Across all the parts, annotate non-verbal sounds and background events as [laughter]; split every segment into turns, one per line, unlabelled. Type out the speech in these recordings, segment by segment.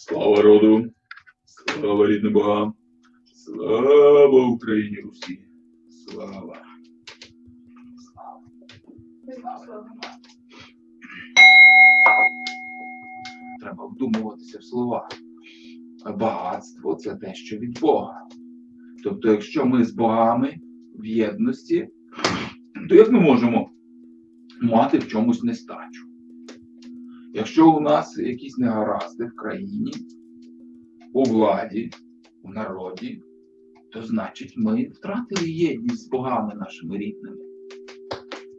Слава роду, слава рідним богам, слава Україні Русі, слава. Треба вдумуватися в слова. Багатство це те, що від Бога. Тобто, якщо ми з богами в єдності, то як ми можемо мати в чомусь нестачу? Якщо у нас якісь негаразди в країні, у владі, у народі, то значить ми втратили єдність з богами нашими рідними.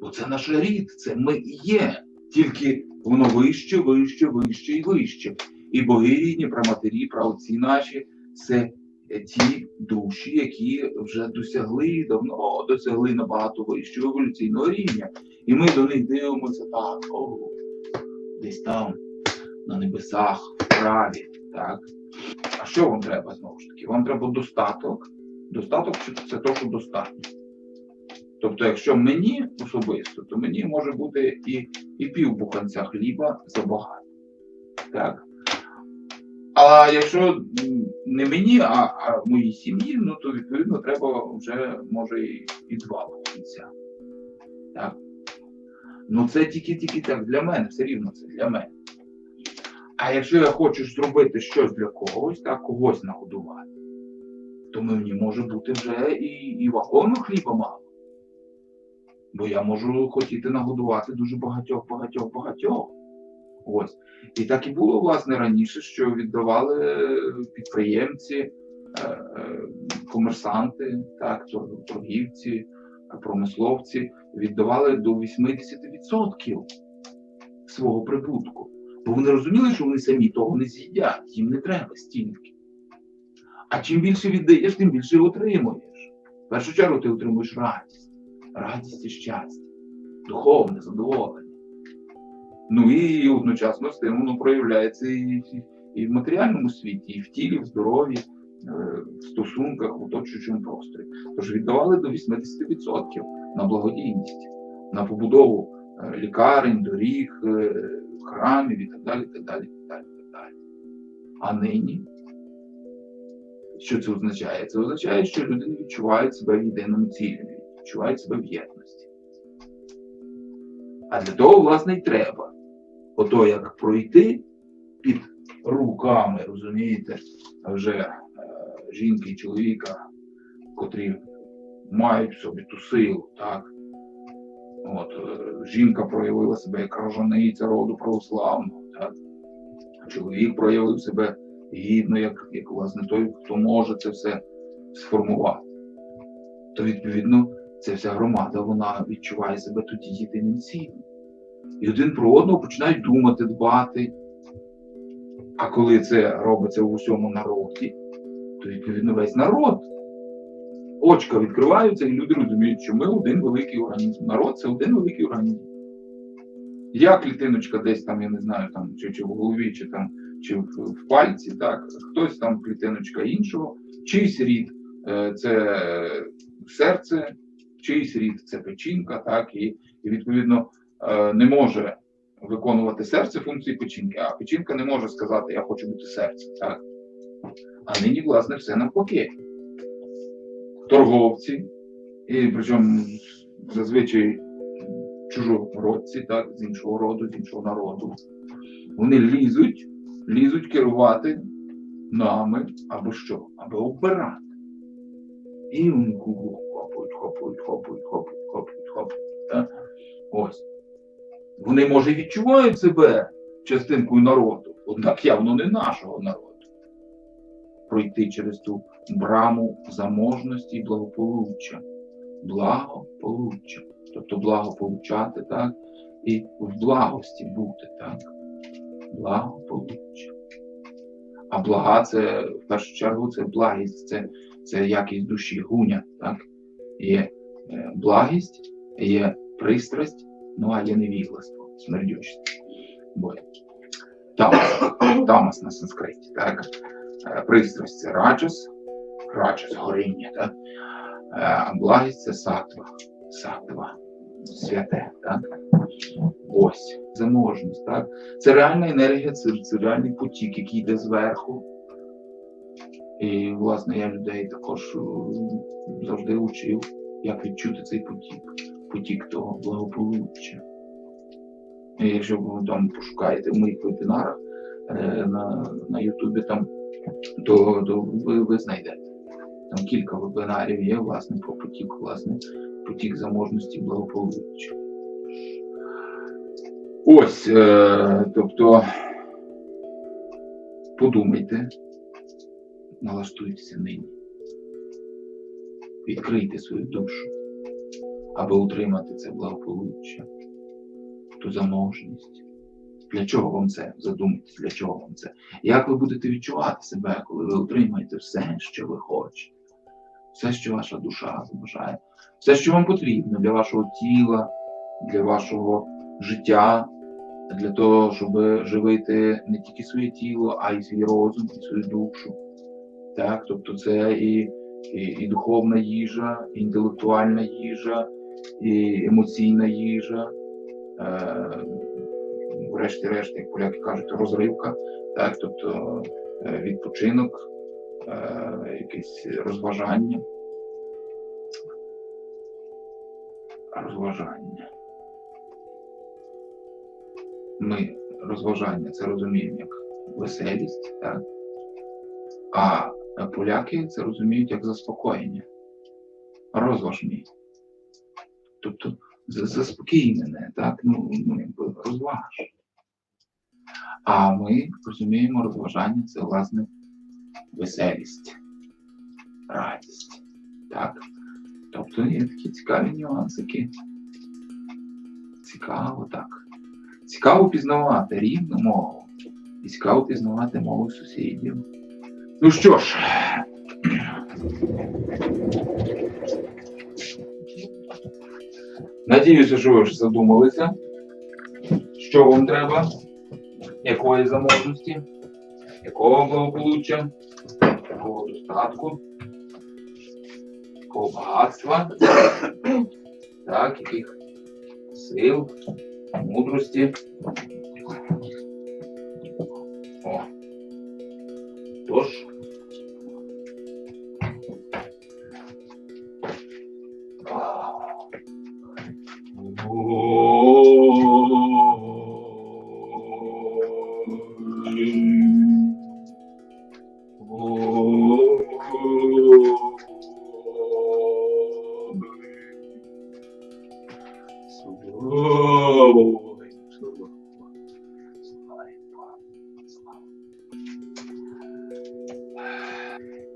Бо це наш рід, це ми і є. Тільки воно вище, вище, вище і вище. І боги рідні, праматері, праотці наші це ті душі, які вже досягли давно досягли набагато вищого еволюційного рівня. І ми до них дивимося так, о, десь там, на небесах, в праві. Так? А що вам треба знову ж таки? Вам треба достаток. Достаток це те, що достатньо. Тобто, якщо мені особисто, то мені може бути і, і пів буханця хліба забагато. Так? А якщо не мені, а, а моїй сім'ї, ну то відповідно треба вже може і два буханця. Так? Ну це тільки-тільки так для мене, все рівно це для мене. А якщо я хочу зробити щось для когось, так, когось нагодувати, то мені може бути вже і, і вагону хліба мало. Бо я можу хотіти нагодувати дуже багатьох, багатьох, багатьох. Ось. І так і було, власне, раніше, що віддавали підприємці, е, е, комерсанти, так, торгівці, е, промисловці віддавали до 80% свого прибутку. Бо вони розуміли, що вони самі того не з'їдять, їм не треба стільки. А чим більше віддаєш, тим більше отримуєш. В першу чергу ти отримуєш радість, радість і щастя, духовне задоволення. Ну і одночасно з тим воно проявляється і, і в матеріальному світі, і в тілі, в здоров'ї, е, стосунках, в оточуючому просторі. Тож віддавали до 80% на благодійність, на побудову е, лікарень, доріг, е, храмів і так далі, так далі, так далі, так далі. А нині, що це означає? Це означає, що люди не відчувають себе в єдиному цілі, не відчувають себе в єдності. А для того, власне, й треба. Ото як пройти під руками, розумієте, вже жінки і чоловіка, котрі мають в собі ту силу, так? От, е, жінка проявила себе як рожаниця роду православного, так? Чоловік проявив себе гідно, як, як власне той, хто може це все сформувати. То відповідно ця вся громада вона відчуває себе тоді єдиним цілим. І один про одного починають думати, дбати. А коли це робиться в усьому народі, то відповідно весь народ. Очка відкриваються, і люди розуміють, що ми один великий організм. Народ це один великий організм. Я клітиночка десь там, я не знаю, там, чи, чи в голові, чи там, чи в, в пальці, так, хтось там клітиночка іншого, чийсь рід е, це серце, чийсь рід це печінка, так, і, і відповідно е, не може виконувати серце функції печінки, а печінка не може сказати, я хочу бути серцем. Так? А нині, власне, все навпаки. Торговці, і причому зазвичай чужородці, так, з іншого роду, з іншого народу. Вони лізуть, лізуть керувати нами або що, аби обирати. І вони хопають, хопають, хопають, хопають, хопають? Ось. Вони, може, відчувають себе частинкою народу, однак явно не нашого народу. Пройти через ту браму заможності і благополуччя. Благополуччя. Тобто благополучати, так? І в благості бути, так? Благополуччя. А блага це в першу чергу це благість, це, це якість душі, гуня, так? Є е, благість, є пристрасть, ну а є невігластво, смердючість. Бо тамас, [coughs] тамас на санскриті, так? Пристрасть це раджас, раджас горіння? Е, А благість це сатва, сатва, святе, так? Ось, заможність, так? Це реальна енергія, це, це реальний потік, який йде зверху. І, власне, я людей також е, завжди учив, як відчути цей потік, потік того благополуччя. І якщо ви там пошукаєте в моїх вебінарах е, на, на Ютубі, там, то, то ви, ви знайдете. Там кілька вебінарів є, власне, про потік, власне, потік заможності благополуччя. Ось, е, тобто, подумайте, налаштуйтеся нині. Відкрийте свою душу, аби утримати це благополуччя, ту заможність. Для чого вам це? Задумайтесь, для чого вам це? Як ви будете відчувати себе, коли ви отримаєте все, що ви хочете, все, що ваша душа забажає, все, що вам потрібно для вашого тіла, для вашого життя, для того, щоб живити не тільки своє тіло, а й свій розум, і свою душу. Так? Тобто це і, і, і духовна їжа, і інтелектуальна їжа, і емоційна їжа. Е, врешті-решт, як поляки кажуть, розривка, так? тобто е, відпочинок, е, якесь розважання. Розважання. Ми розважання це розуміємо як веселість, так? а поляки це розуміють як заспокоєння. Розваж мій. Тобто за- заспокій так? Ну, ну розваж. А ми розуміємо, розважання це власне веселість, радість. Так? Тобто є такі цікаві нюансики. Цікаво так. Цікаво пізнавати рівну мову. І цікаво пізнавати мову сусідів. Ну що ж, надіюся, що ви вже задумалися, що вам треба, якої заможності, якого благополуччя, якого достатку, якого багатства, так, яких сил, мудрості. О. І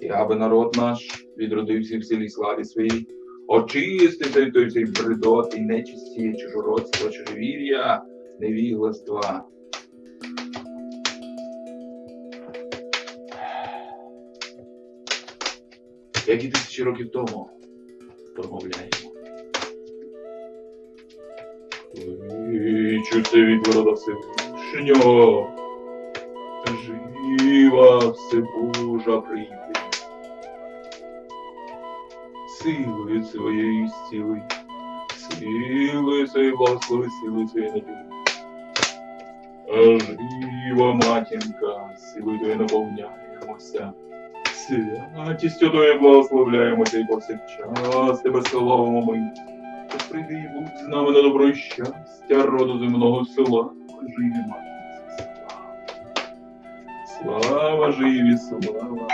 аби народ наш відродився в силі славі своїй, очистити той цей бредот і нечисті чужородства, чужовір'я, невігластва. Як і тисячі років тому промовляємо. Це від ворода Всевишнього, жива всебожа прийде. Силою своєю сили, силою своєю благослови, силою своєю надію. Жива матінка, силою твоєю наповняємося, святістю твоєю благословляємося і повсякчас тебе славимо ми. Прийди і будь з нами на добро і щастя роду земного села, живі мати, слава. Слава живі, слава.